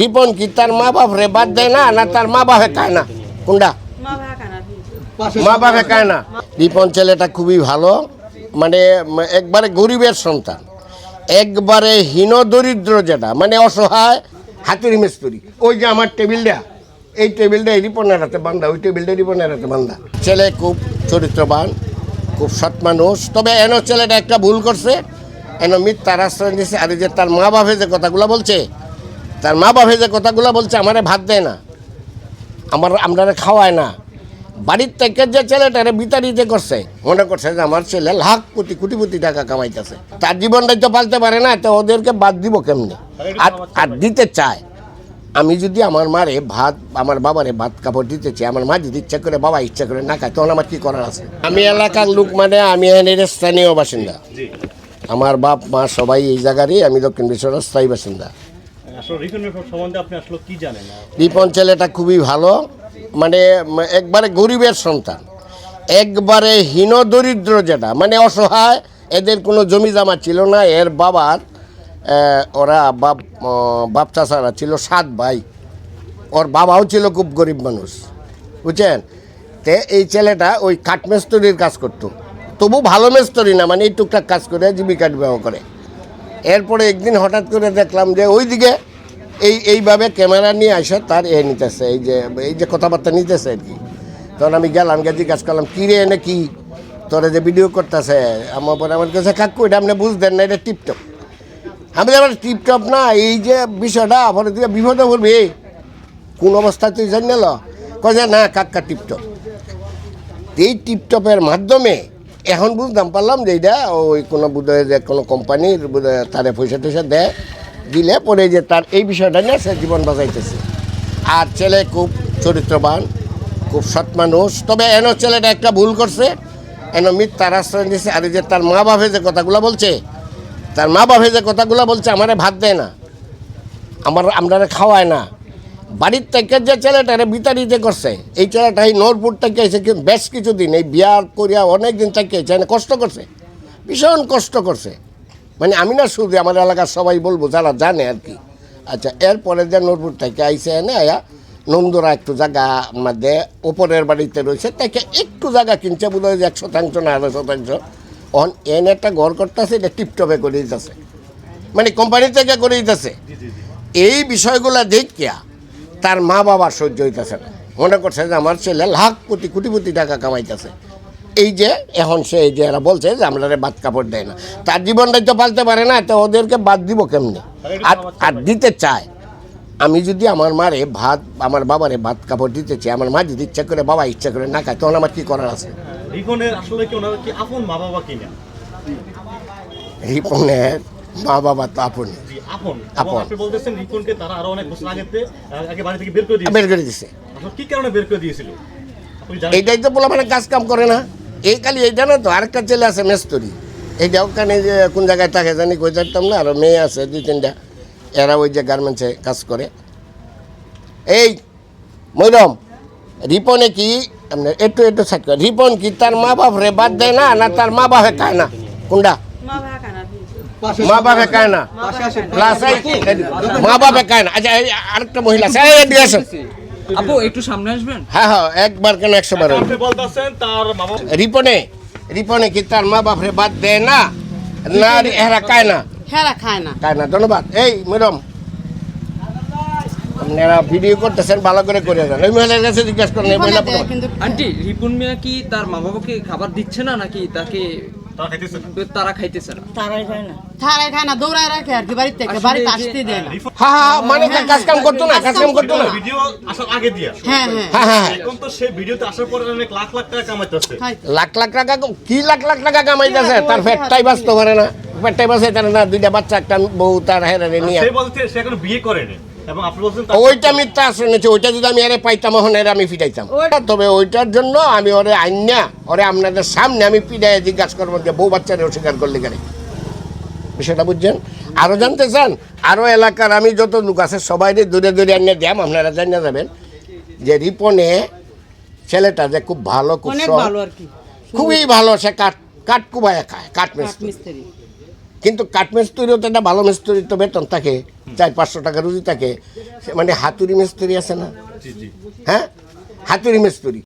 রিপন কি তার মা বাপ রে বাদ দেয় না না তার মা বাপে খায় না? কোনটা? মা ভাই কানা মা বাপে খায় না? রিপন ছেলেটা খুবই ভালো মানে একবারে গরিবের সন্তান। একবারে হীন দরিদ্র যেটা মানে অসহায় হাতুড়ি মিস্তুরি। ওই যে আমার টেবিলটা এই টেবিলটা এই রিপনের হাতে বান্ধা ওই টেবিলটা রিপনের হাতে বান্ধা। ছেলে খুব চরিত্রবান খুব সৎ মানুষ। তবে এন ছেলেটা একটা ভুল করছে। এন মিথ্যার আশ্রয় দিয়েছে আর যে তার মা বাপে যে কথাগুলো বলছে তার মা বাপে যে কথাগুলো বলছে আমারে ভাত দেয় না আমার আমরা খাওয়ায় না। বাড়ির থেকে যে ছেলেটারে বিতাড়িতে করছে মনে করছে যে আমার ছেলে লাখ কোটি কোটি কোটি টাকা কামাইতেছে। তার জীবনটাই তো পালতে পারে না তো ওদেরকে বাদ দিব কেমনে? আর আর দিতে চায়। আমি যদি আমার মারে ভাত আমার বাবারে ভাত কাপড় দিতে চাই আমার মা যদি ইচ্ছা করে বাবা ইচ্ছা করে না খায় তখন আমার কি করার আছে? আমি এলাকার লোক মানে আমি এখানের স্থানীয় বাসিন্দা। আমার বাপ মা সবাই এই জায়গারই আমি দক্ষিণ বিশ্বর স্থায়ী বাসিন্দা। রিপন ছেলেটা খুবই ভালো মানে একবারে গরিবের সন্তান, একবারে হীন দরিদ্র যেটা মানে অসহায়, এদের কোনো জমি জমা ছিল না, এর বাবার ওরা বাপ বাপ চাচারা ছিল সাত ভাই, ওর বাবাও ছিল খুব গরিব মানুষ, বুঝছেন? তে এই ছেলেটা ওই কাঠমেস্তরির কাজ করতো, তবু ভালো মেস্তরি না মানে এই টুকটাক কাজ করে, জীবিকা নির্বাহ করে। এরপরে একদিন হঠাৎ করে দেখলাম যে ওইদিকে এই, এইভাবে ক্যামেরা নিয়ে আসে, তার এ নিতেছে, এই যে এই যে কথাবার্তা নিতেছে আর কি। তখন আমি গেলাম, গিয়ে জিজ্ঞাসা করলাম, কী রে, এনে কি? তোরা যে ভিডিও করতেছে। আমার পরে আমার কাছে, কাকু, এটা আপনি বুঝতেন না, এটা টিপটপ। আমি আমার টিপটপ না, এই যে বিষয়টা পরে তুই বিপদে পড়বি। কোন অবস্থায় তুই জানি না কয় না কাক্কা টিপটপ। এই টিপটপের মাধ্যমে এখন বুঝতাম, পারলাম যে এটা ওই কোনো বোধহয় যে কোনো কোম্পানির তারে পয়সা টয়সা দেয়, দিলে পরে যে তার এই বিষয়টা নিয়ে সে জীবন বাঁচাইতেছে। আর ছেলে খুব চরিত্রবান, খুব সৎ মানুষ। তবে এন ছেলেটা একটা ভুল করছে, এন মিথ্যার আশ্রয় দিয়েছে আর যে তার মা বাপে যে কথাগুলো বলছে, তার মা বাপে যে কথাগুলো বলছে, আমারে ভাত দেয় না। আমার আমরা খাওয়ায় না। বাড়ির থেকে যে ছেলেটারে বিতাড়িতে করছে এই ছেলেটা এই নরপুর থেকে এসে বেশ কিছুদিন এই বিয়ার করিয়া অনেক দিন থেকে এখানে কষ্ট করছে ভীষণ কষ্ট করছে। মানে আমি না শুধু আমার এলাকার সবাই বলব যারা জানে আর কি। আচ্ছা এরপরে যে নরপুর থেকে আইসে এনে আয়া নন্দুরা একটু জায়গা মধ্যে ওপরের বাড়িতে রয়েছে তাকে একটু জায়গা কিনছে বোধ হয় যে এক শতাংশ না আড়াই শতাংশ। অন এনে একটা ঘর করতেছে এটা টিপটপে করে দিতেছে মানে কোম্পানি থেকে করে দিতেছে এই বিষয়গুলো দেখিয়া তার মা বাবার সহ্য হইতেছে না। মনে করছে যে আমার ছেলে লাখ কোটি কোটি কোটি টাকা কামাইতেছে। এই যে এখন সে এই যে এরা বলছে যে আমরা বাদ কাপড় দেয় না। তার জীবনটাই তো পালতে পারে না তো ওদেরকে বাদ দিব কেমনে? আর আর দিতে চায়। আমি যদি আমার মারে ভাত আমার বাবারে ভাত কাপড় দিতে চাই আমার মা যদি ইচ্ছা করে বাবা ইচ্ছা করে না খায় তখন আমার কি করার আছে? আসলে কি ওনার কি আপন মা বাবা কিনা? রিপনের মা বাবা তো আপন। আপন। আপন। আপনি বলতেছেন রিফনকে তারা আরও অনেক বছর আগেতে আগে বাড়ি থেকে বের করে দিয়েছে বের করে দিছে। কি কারণে বের করে দিয়েছিল? এইটাই তো বলা মানে কাজ কাম করে না। এই খালি এইটা না তো আরেকটা ছেলে আছে মেস্তরি। এইটা ওখানে যে কোন জায়গায় থাকে জানি কই থাকতাম না আরও মেয়ে আছে দুই তিনটা। এরা ওই যে গার্মেন্টসে কাজ করে। এই মৈরম রিপনে কি আপনার একটু একটু সাইড করে। রিপন কি তার মা বাপ রে বাদ দেয় না না তার মা বাপে খায় না? কোনটা? মা মা বাপে খায় না? প্লাস মা বাপে খায় না। আচ্ছা আরেকটা মহিলা আছে। এদিকে আসো। আপু একটু সামনে আসবেন? হ্যাঁ হ্যাঁ একবার কেন একশো বার হইল। আপনি বলতেছেন তার মা বাবা রিপনে রিপনে কি তার মা বাপরে বাদ দেয় না? না এরা কায় না? হেরা খায় না। কায় না ধন্যবাদ। এই ম্যাডাম আপনারা ভিডিও করতেছেন ভালো করে করে দেন। ওই মহিলার কাছে জিজ্ঞাসা করেন এই মহিলা আন্টি রিপুন মিয়া কি তার মা বাবাকে খাবার দিচ্ছে না নাকি তাকে তারা খাইতেছে না? তারা খাইতেছে না। তারাই খায় না। তারাই খায় না দৌড়ায় রাখে আর কি বাড়ির থেকে বাড়িতে আসতে দেয় না। হ্যাঁ হ্যাঁ মানে কাজ কাম করতো না কাজ কাম করতো না। ভিডিও আসার আগে দিয়া হ্যাঁ হ্যাঁ। হ্যাঁ হ্যাঁ। এখন তো সেই ভিডিওতে আসার পরে অনেক লাখ লাখ টাকা কামাইতেছে। লাখ লাখ টাকা কি লাখ লাখ টাকা কামাইতেছে? তার পেটটাই বাঁচতে পারে না। পেটটাই বাঁচে না দুইটা বাচ্চা একটা বউ তার হেরে নিয়ে। সে বলছে সে এখন বিয়ে করেনি। ওইটা মিথ্যা আসলে নিচ্ছে ওইটা যদি আমি আরে পাইতাম এখন এর আমি পিটাইতাম ওইটা তবে ওইটার জন্য আমি ওরে আইনা ওরে আপনাদের সামনে আমি পিটাই জিজ্ঞাসা করব যে বউ বাচ্চারে অস্বীকার করলে কেন? বিষয়টা বুঝছেন? আরও জানতে চান? আরও এলাকার আমি যত লোক আছে সবাই দূরে দূরে আনিয়ে দিয়াম আপনারা জানিয়ে যাবেন যে রিপনে ছেলেটা যে খুব ভালো খুব ভালো খুবই ভালো সে কাঠ কাঠ কুবায় খায় কাঠ মিস্ত্রি কিন্তু কাঠমিস্ত্রিও তো একটা ভালো মিস্ত্রির তো বেতন থাকে চার পাঁচশো টাকা রুজি থাকে। সে মানে হাতুড়ি মিস্ত্রি আছে না? হ্যাঁ? হাতুড়ি মিস্ত্রি।